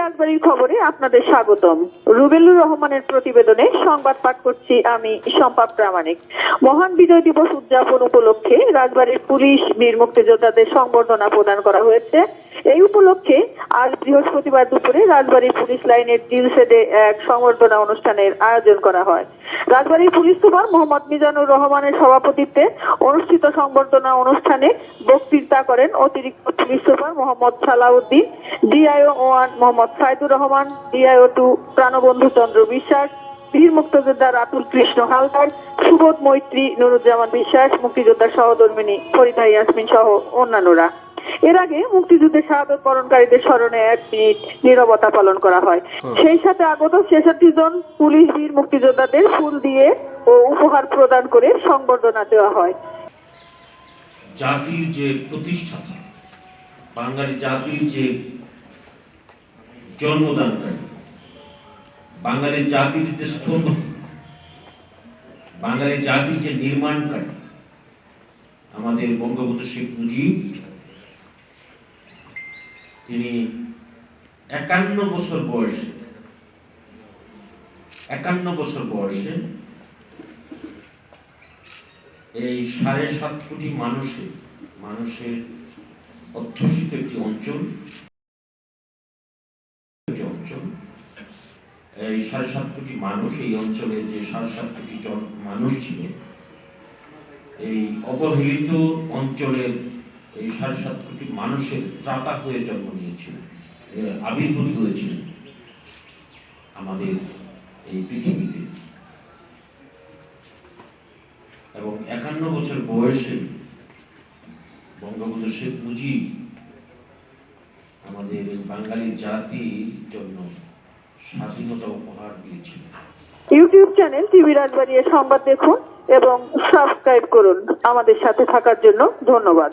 রাজবাড়ির খবরে আপনাদের স্বাগতম। রুবেলুর রহমানের প্রতিবেদনে সংবাদ পাঠ করছি আমি, শম্পা প্রামাণিক। মহান বিজয় দিবস উদযাপন উপলক্ষে রাজবাড়ির পুলিশ, বীর মুক্তিযোদ্ধাদের সংবর্ধনা প্রদান করা হয়েছে। এই উপলক্ষে আজ বৃহস্পতিবার দুপুরে রাজবাড়ির পুলিশ লাইনের জিলসেডে এক সংবর্ধনা অনুষ্ঠানের আয়োজন করা হয়। রাজবাড়ীর পুলিশ সুপার মোহাম্মদ মিজানুর রহমানের সভাপতিত্বে অনুষ্ঠিত সংবর্ধনা অনুষ্ঠানে বক্তৃতা করেন অতিরিক্ত police super Mohammad Salahuddin, DIO one Mohammad Saidur Rahman, DIO two Pranabandhu Chandra Biswas, বীর মুক্তিযোদ্ধা রাতুল কৃষ্ণ হালদার, সুবোধ মৈত্রী নুরুজ্জামান বিশ্বাস, মুক্তিযোদ্ধা সহধর্মিনী ফরিদা ইয়াসমিন সহ অন্যান্যরা। এর আগে মুক্তিযুদ্ধে শাহাদত বরণকারীদের স্মরণে এক মিনিট নীরবতা পালন করা হয়। সেই সাথে আগত ছেষট্টি জন পুলিশ বীর মুক্তিযোদ্ধাদের ফুল দিয়ে ও উপহার প্রদান করে সংবর্ধনা দেওয়া হয়। জাতির যে প্রতিষ্ঠাতা বাঙালি জাতির যে জন্মদানকারী বাঙালি জাতির যে স্থপতি বাঙালি জাতির যে নির্মাণকারী আমাদের বঙ্গবন্ধু শেখ মুজিব তিনি একান্ন বছর বয়সে, একান্ন বছর বয়সে এই সাড়ে সাত কোটি মানুষের মানুষের অধ্যুষিত একটি অঞ্চল, এই সাড়ে সাত কোটি মানুষ, এই অঞ্চলে যে সাড়ে সাত কোটি জন মানুষ ছিলেন, এই অবহেলিত অঞ্চলের এই সাড়ে সাত কোটি মানুষের ত্রাতা হয়ে জন্ম নিয়েছিলেন আবির্ভূত হয়েছিলেন আমাদের এই পৃথিবীতে। এবং একান্ন বছর বয়সে বঙ্গবন্ধু শেখ মুজিব আমাদের বাঙালি জাতির জন্য স্বাধীনতা উপহার দিয়েছিলেন। ইউটিউব চ্যানেল টিভি রাজবাড়ি এর সংবাদ দেখুন এবং সাবস্ক্রাইব করুন। আমাদের সাথে থাকার জন্য ধন্যবাদ।